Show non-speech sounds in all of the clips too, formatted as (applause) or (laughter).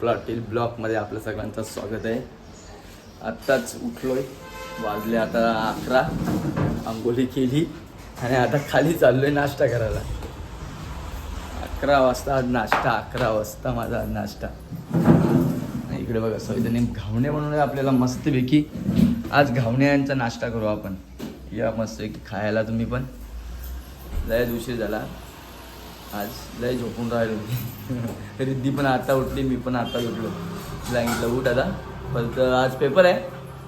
प्लॉटील ब्लॉकमध्ये आपलं सगळ्यांचं स्वागत आहे. आत्ताच उठलोय. वाजले आता अकरा. आंघोळी केली. आणि आता खाली चाललोय नाश्ता करायला. अकरा वाजता नाश्ता अकरा वाजता माझा नाश्ता. इकडे बघा सविताने घावणे म्हणून आपल्याला मस्तपैकी. आज घावण्यांचा नाश्ता करू आपण. या मस्तपैकी खायला तुम्ही पण. लय उशीर झाला. आज लय झोपून राहिलो रिद्धी (laughs) पण आता उठली मी पण आता उठलो. सांगितलं उठ आता. परत आज पेपर आहे.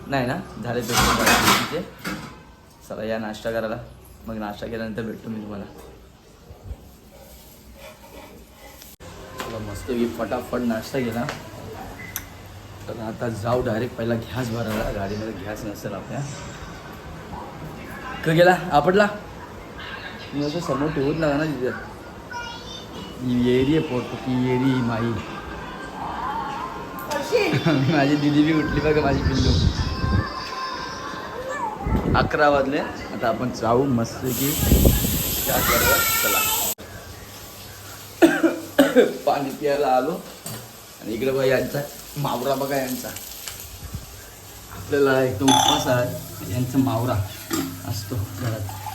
नाही ना झाले पेपर. चला या नाश्ता करायला. मग नाश्ता केल्यानंतर भेटतो मी तुम्हाला. चला मस्त फटाफट नाश्ता केला. तर आता जाऊ डायरेक्ट पहिला गॅस भरायला. गाडीमध्ये गॅस नसेल आपल्या. क गेला? आपडला मी असं समोर ठेवत नका ना तिथे. येरी आहे पोट ती येरी माई माझी दिदी बी उठली बघा माझी पिल्लू अकरा वाजले आता आपण जाऊ मस्त की चला पाणी प्यायला आलो आणि इकडे बघा यांचा मावरा बघा यांचा आपल्याला एकदम उपवास आहे यांचा मावरा असतो घरात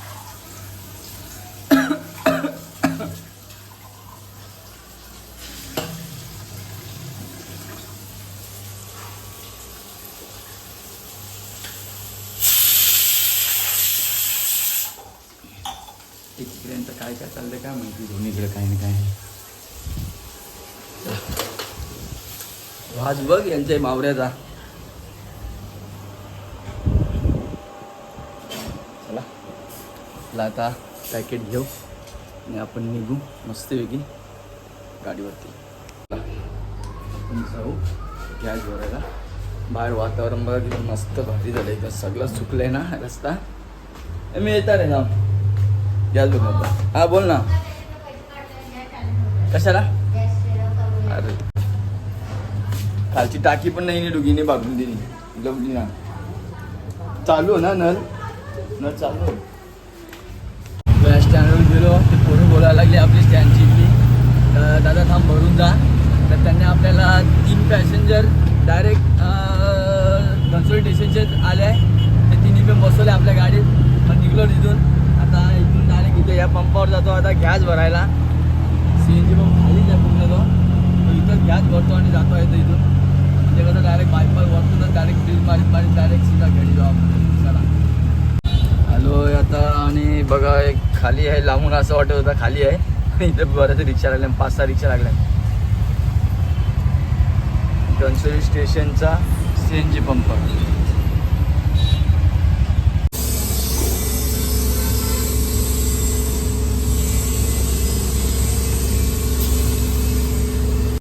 इकडेंचं काय काय चाललंय काय माहिती? दोन्हीकडे काही ना काय. वाज बघ यांच्या मावऱ्याचा. चला. आता पॅकेट घेऊ आणि आपण निघू. मस्तपैकी गाडीवरती. आपण जाऊ गॅस भरायला. बाहेर वातावरण बघा मस्त भारी झालं इथं सगळं सुकलंय ना रस्ता. मी येतात आहे ना गॅस भरून हा बोल ना. कशाला? अरे. खालची टाकी पण नाही डुगीने बागून दिली. लवली ना चालू ना नल? नल चालू बस स्टँडवर गेलो. ते पोरं बोलायला लागले आपली स्टँडची की दादा थांब भरून जा. तर त्यांनी आपल्याला तीन पॅसेंजर डायरेक्ट घनसोली स्टेशनचे आले. ते तिन्ही पण बसवले आपल्या गाडीत. निघलो तिथून. आता इथून डायरेक्ट या पंपावर जातो. आता गॅस भरायला. सी एन जी पंप खालीच आहे पूर्ण तो. इथं गॅस भरतो आणि जातो आहे तर इथून. म्हणजे कसं डायरेक्ट बायपास वरतो तर डायरेक्ट फ्रीज मारीत मारीत डायरेक्ट सीधा घरी जाऊ आपण. चला. हॅलो आता आणि बघा एक खाली आहे. लांबून असं वाटत होतं खाली आहे. आणि (laughs) इथे बऱ्याच रिक्षा लागल्या. पाच सहा रिक्षा लागल्या. घनसोली स्टेशनचा सी एन जी पंप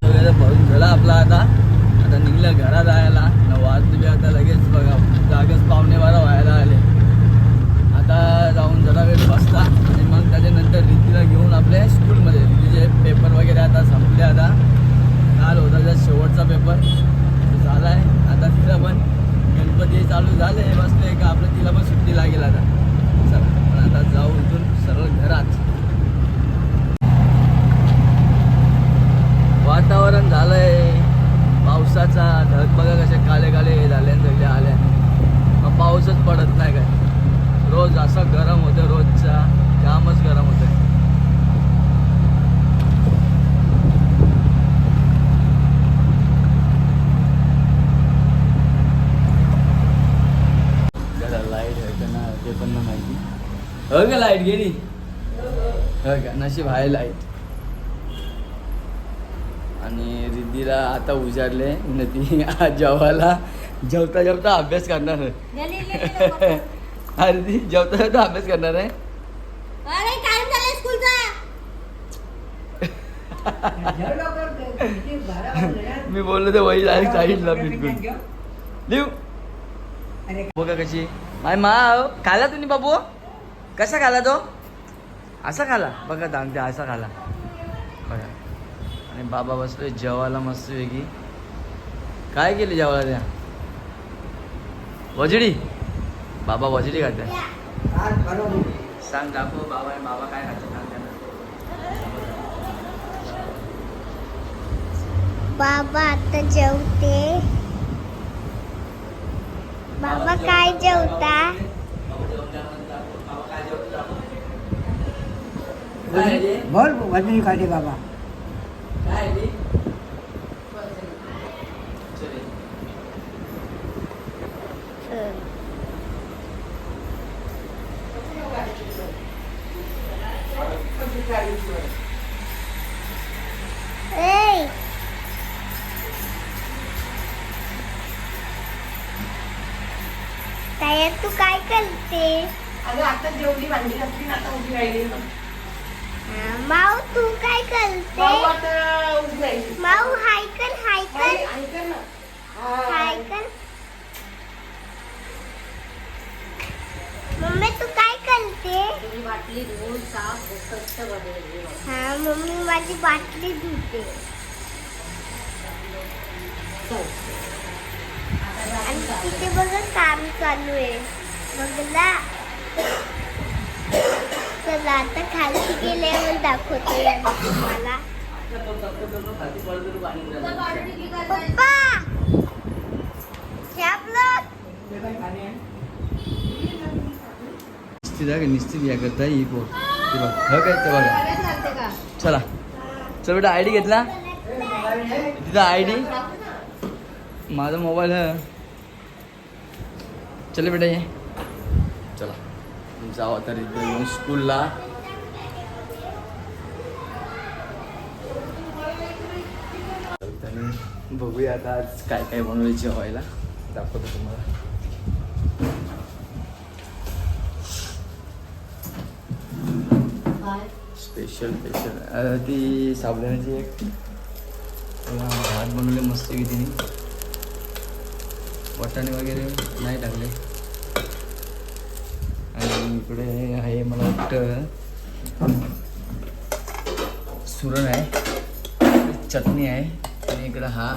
सगळं भरून झाला आपला आता आता निघलं घरात जायला न वाज बी आता लगेच बघा जागच पावणे बारा व्हायला आले आता जाऊन जरा वेळ बसता आणि मग त्याच्यानंतर रितीला घेऊन आपल्या स्कूलमध्ये रितीचे पेपर वगैरे आता संपले आता काल होता त्या शेवटचा पेपर तो झाला आहे आता तिला पण गणपती चालू झाले बसले का आपलं तिला पण सुट्टी लागेल आता चला पण आता जाऊ इथून सरळ घरात वातावरण झालंय पावसाचा ढग बघा कसे काले काले झाले सगळे आले मग पाऊसच पडत नाही काय रोज असं गरम होतं रोजचा जामच गरम होतं लाइट आहे का ना ते पण ना माहिती हो का लाइट गेली. हो का? नशीब आहे लाइट. आणि रिद्धीला आता उजाडले. न ती आज जेवायला. जेवता जेवता अभ्यास करणार आहे. हा रिद्धी जेवता जेवता अभ्यास करणार आहे. मी बोललो ते वही डायरेक्ट साईडला बिलकुल. लिहू. बघा कशी. माय मा खाला तुम्ही बाबू? कसा खाला तो? असा खाला. बघा दांगते असा खाला. बघा. आणि बाबा बसलोय जेवायला मस्त वेगळी काय केली जेवायला त्या? वजडी? बाबा वजडी खाते सांग दाखव बाबा बाबा काय खाते सांग त्यांना. बाबा आता जेवते. बाबा काय जेवता? बोल? वजनी खाते बाबा. तू काय करते? अगं आता जेवली भांडी घातली ना आता उभी राहिली माऊ तू काय करते आता माऊ हाय कर हाय हाय, कर ना. हाय. कर मम्मी तू काय करते बाटली धुवून साफ स्वच्छ बनवली हा मम्मी माझी बाटली धुते. आणि तिथे बघा काम चालू आहे. बघला. चला आता खाली गेल्यावर दाखवते आम्ही तुम्हाला. या ही पोर बघ काय ते बघा चला. चल बेटा आय डी घेतला. तिथं आय डी माझा मोबाईल चल बेटा ये. जाऊ आता रिद्धी येऊन स्कूलला बघूया आता आज काय काय बनवले जेवायला. दाखवतो तुम्हाला. स्पेशल स्पेशल ती साबुदाण्याची एक भात बनवले मस्त की तिने वाटाणे वगैरे नाही टाकले. इकडे आहे मला वाटतं सुरण आहे चटणी आहे आणि इकडं हा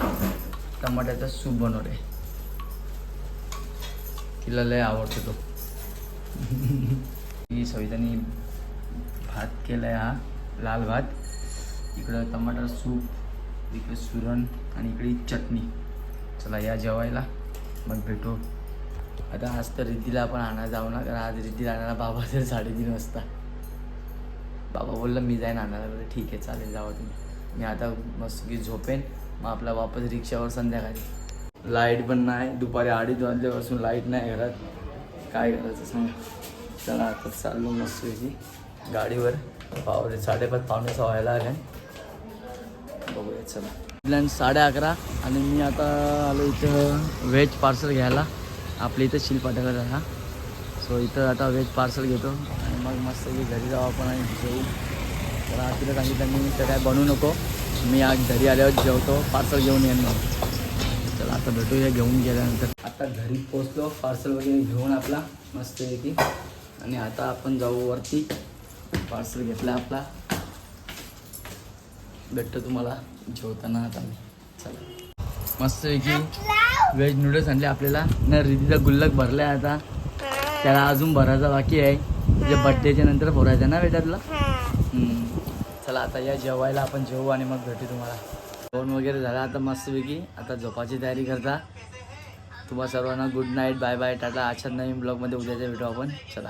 टमाट्याचा सूप बनवले तिला लय आवडतो तो. (laughs) ही सवितानी भात केला आहे हा लाल भात. इकडं टमाटर सूप इकडे सुरण आणि इकडे चटणी. चला या जेवायला मग भेटू. आता आज तर रिद्धीला आपण आणायला जाऊ ना कारण आज रिद्धीला आणायला बाबा तर साडेतीन वाजता. बाबा बोलला मी जाईन आणायला. बरं ठीक आहे चालेल जावा तुम्ही. मी आता मस्त की झोपेन मग आपला वापस रिक्षावर संध्याकाळी. लाइट पण नाही दुपारी अडीच वाजल्यापासून लाइट नाही घरात. काय करायचं सांग? चला आता चाललो मस्त की गाडीवर. पावले साडेपाच पावणे सहा व्हायला आले. बघूया चला. साडे अकरा आणि मी आता आलो इथं व्हेज पार्सल घ्यायला. आपल्या इथं शिलपाट्याकडे हा. सो इथं आता व्हेज पार्सल घेतो. आणि मग मस्त की घरी जाऊ आपण आणि जेवू तर आतीला सांगितलं मी तर काय बनवू नको. मी आज घरी आल्यावर जेवतो पार्सल घेऊन येईन मग चला आता भेटूया घेऊन गेल्यानंतर. आता घरी पोचलो पार्सल वगैरे घेऊन आपला मस्त की आणि आता आपण जाऊ वरती. पार्सल घेतला आपला. भेटतो तुम्हाला. जेवताना आता मी. चला. मस्त की व्हेज नूडल्स आणले आपल्याला. ना रिधीचा गुल्लक भरलाय आता. त्याला अजून भरायचा बाकी आहे. जे बड्डेच्या नंतर भरायचा ना वेटातला चला आता या जेवायला आपण जेवू आणि मग भेटू तुम्हाला. फोन वगैरे झाला आता मस्तपैकी. आता झोपाची तयारी करता. तुम्हा सर्वांना good night bye bye tata. अच्छा नवीन ब्लॉगमध्ये उद्याचा भेटू आपण. चला.